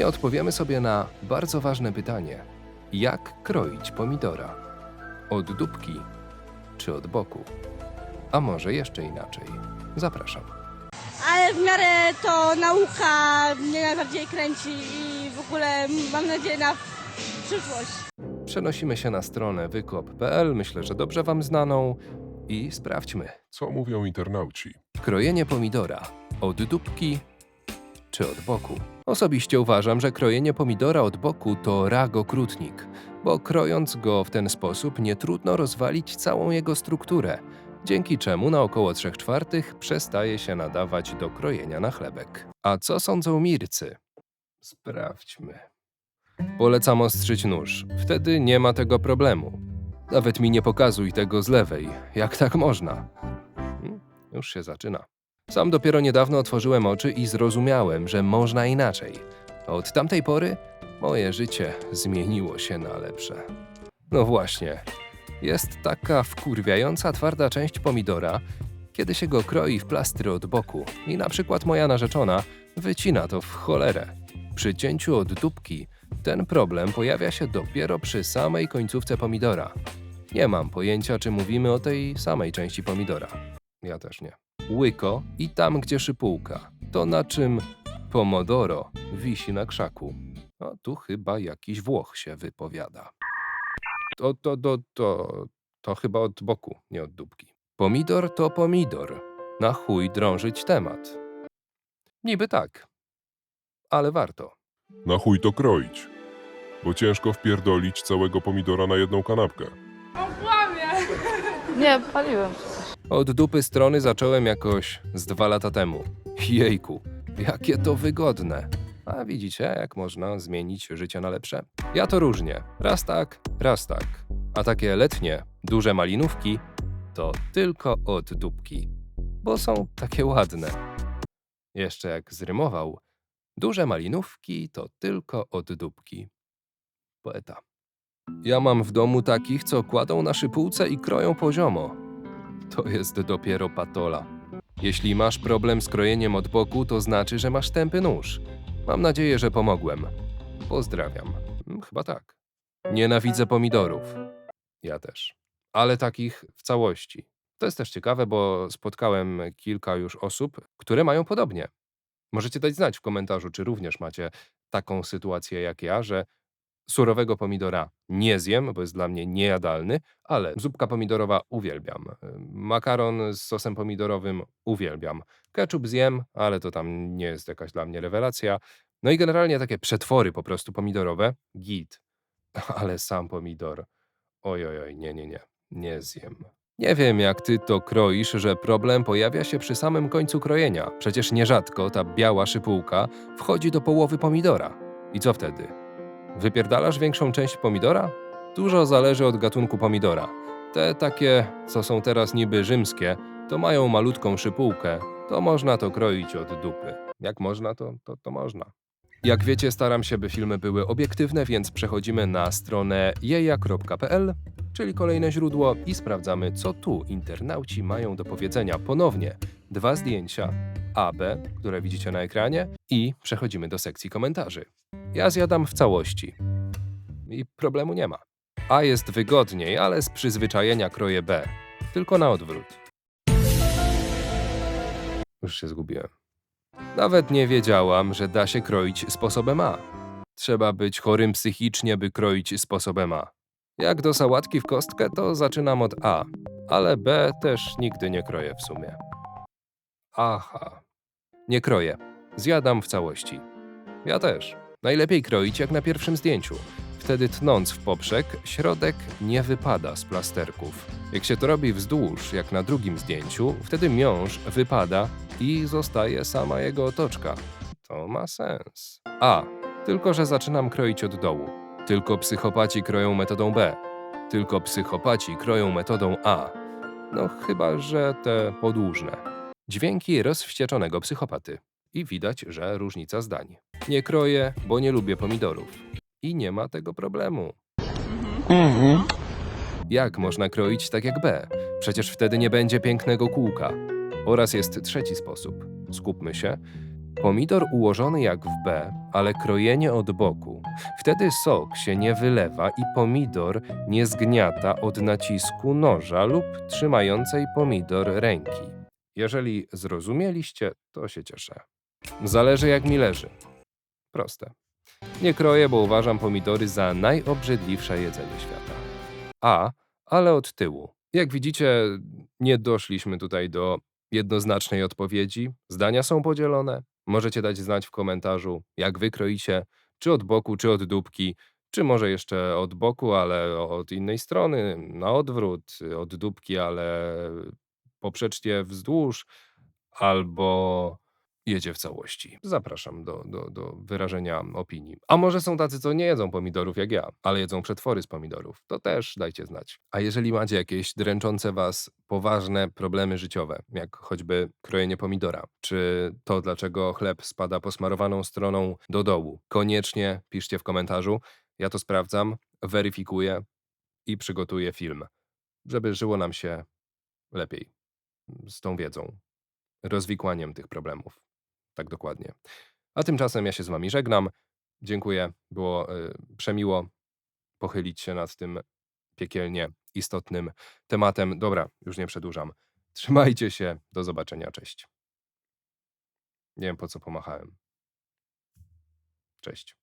filmie odpowiemy sobie na bardzo ważne pytanie: jak kroić pomidora? Od dupki czy od boku? A może jeszcze inaczej? Zapraszam. ale w miarę to nauka mnie najbardziej kręci i w ogóle mam nadzieję na przyszłość. Przenosimy się na stronę wykop.pl, myślę, że dobrze Wam znaną, i sprawdźmy. Co mówią internauci? Krojenie pomidora od dupki czy od boku? Osobiście uważam, że krojenie pomidora od boku to ragokrutnik, bo krojąc go w ten sposób nie trudno rozwalić całą jego strukturę, dzięki czemu na około 3 czwartych przestaje się nadawać do krojenia na chlebek. A co sądzą mircy? Sprawdźmy. Polecam ostrzyć nóż, wtedy nie ma tego problemu. Nawet mi nie pokazuj tego z lewej, jak tak można? Hmm, Już się zaczyna. Sam dopiero niedawno otworzyłem oczy i zrozumiałem, że można inaczej. Od tamtej pory moje życie zmieniło się na lepsze. No właśnie, jest taka wkurwiająca twarda część pomidora, kiedy się go kroi w plastry od boku i na przykład moja narzeczona wycina to w cholerę. Przy cięciu od dupki ten problem pojawia się dopiero przy samej końcówce pomidora. Nie mam pojęcia, czy mówimy o tej samej części pomidora. Ja też nie. Łyko i tam, gdzie szypułka. To na czym pomodoro wisi na krzaku. No tu chyba jakiś Włoch się wypowiada. To, to, to, to, to chyba od boku, nie od dupki. Pomidor to pomidor. Na chuj drążyć temat. Niby tak. Ale warto. Na chuj to kroić. Bo ciężko wpierdolić całego pomidora na jedną kanapkę. Nie, paliłem. Od dupy strony zacząłem jakoś z dwa lata temu. Jejku, jakie to wygodne. A widzicie, jak można zmienić życie na lepsze? Ja to różnie. Raz tak, raz tak. A takie letnie, duże malinówki to tylko od dupki. Bo są takie ładne. Jeszcze jak zrymował, duże malinówki to tylko od dupki. Poeta. Ja mam w domu takich, co kładą na szypułce i kroją poziomo. To jest dopiero patola. Jeśli masz problem z krojeniem od boku, to znaczy, że masz tępy nóż. Mam nadzieję, że pomogłem. Pozdrawiam. Mm, Chyba tak. Nienawidzę pomidorów. Ja też. Ale takich w całości. To jest też ciekawe, bo spotkałem kilka już osób, które mają podobnie. Możecie dać znać w komentarzu, czy również macie taką sytuację jak ja, że surowego pomidora nie zjem, bo jest dla mnie niejadalny, ale zupka pomidorowa uwielbiam. Makaron z sosem pomidorowym uwielbiam. Ketchup zjem, ale to tam nie jest jakaś dla mnie rewelacja. No i generalnie takie przetwory po prostu pomidorowe, git. Ale sam pomidor, oj, oj, oj, nie, nie, nie, nie zjem. Nie wiem, jak ty to kroisz, że problem pojawia się przy samym końcu krojenia. Przecież nierzadko ta biała szypułka wchodzi do połowy pomidora. I co wtedy? Wypierdalasz większą część pomidora? Dużo zależy od gatunku pomidora. Te takie, co są teraz niby rzymskie, to mają malutką szypułkę, to można to kroić od dupy. Jak można, to, to, to można. Jak wiecie, staram się, by filmy były obiektywne, więc przechodzimy na stronę jeja.pl, czyli kolejne źródło i sprawdzamy, co tu internauci mają do powiedzenia. Ponownie dwa zdjęcia AB, które widzicie na ekranie i przechodzimy do sekcji komentarzy. Ja zjadam w całości. I problemu nie ma. A jest wygodniej, ale z przyzwyczajenia kroję B. Tylko na odwrót. Już się zgubiłem. Nawet nie wiedziałam, że da się kroić sposobem A. Trzeba być chorym psychicznie, by kroić sposobem A. Jak do sałatki w kostkę, to zaczynam od A, ale B też nigdy nie kroję w sumie. Aha. Nie kroję. Zjadam w całości. Ja też. Najlepiej kroić jak na pierwszym zdjęciu. Wtedy tnąc w poprzek, środek nie wypada z plasterków. Jak się to robi wzdłuż, jak na drugim zdjęciu, wtedy miąższ wypada i zostaje sama jego otoczka. To ma sens. A. Tylko, że zaczynam kroić od dołu. Tylko psychopaci kroją metodą B. Tylko psychopaci kroją metodą A. No chyba, że te podłużne. Dźwięki rozwścieczonego psychopaty. I widać, że różnica zdań. Nie kroję, bo nie lubię pomidorów. I nie ma tego problemu. Jak można kroić tak jak B? Przecież wtedy nie będzie pięknego kółka. Oraz jest trzeci sposób. Skupmy się. Pomidor ułożony jak w B, ale krojenie od boku. Wtedy sok się nie wylewa i pomidor nie zgniata od nacisku noża lub trzymającej pomidor ręki. Jeżeli zrozumieliście, to się cieszę. Zależy jak mi leży. Proste. Nie kroję, bo uważam pomidory za najobrzydliwsze jedzenie świata. A, ale od tyłu. Jak widzicie, nie doszliśmy tutaj do jednoznacznej odpowiedzi. Zdania są podzielone. Możecie dać znać w komentarzu, jak wy kroicie, czy od boku, czy od dupki, czy może jeszcze od boku, ale od innej strony, na odwrót, od dupki, ale poprzecznie wzdłuż, albo jedzie w całości. Zapraszam do, do, do wyrażenia opinii. A może są tacy, co nie jedzą pomidorów jak ja, ale jedzą przetwory z pomidorów. To też dajcie znać. A jeżeli macie jakieś dręczące was poważne problemy życiowe, jak choćby krojenie pomidora, czy to, dlaczego chleb spada posmarowaną stroną do dołu, koniecznie piszcie w komentarzu. Ja to sprawdzam, weryfikuję i przygotuję film, żeby żyło nam się lepiej z tą wiedzą, rozwikłaniem tych problemów. Tak dokładnie. A tymczasem ja się z wami żegnam. Dziękuję. Było y, przemiło pochylić się nad tym piekielnie istotnym tematem. Dobra, już nie przedłużam. Trzymajcie się. Do zobaczenia. Cześć. Nie wiem po co pomachałem. Cześć.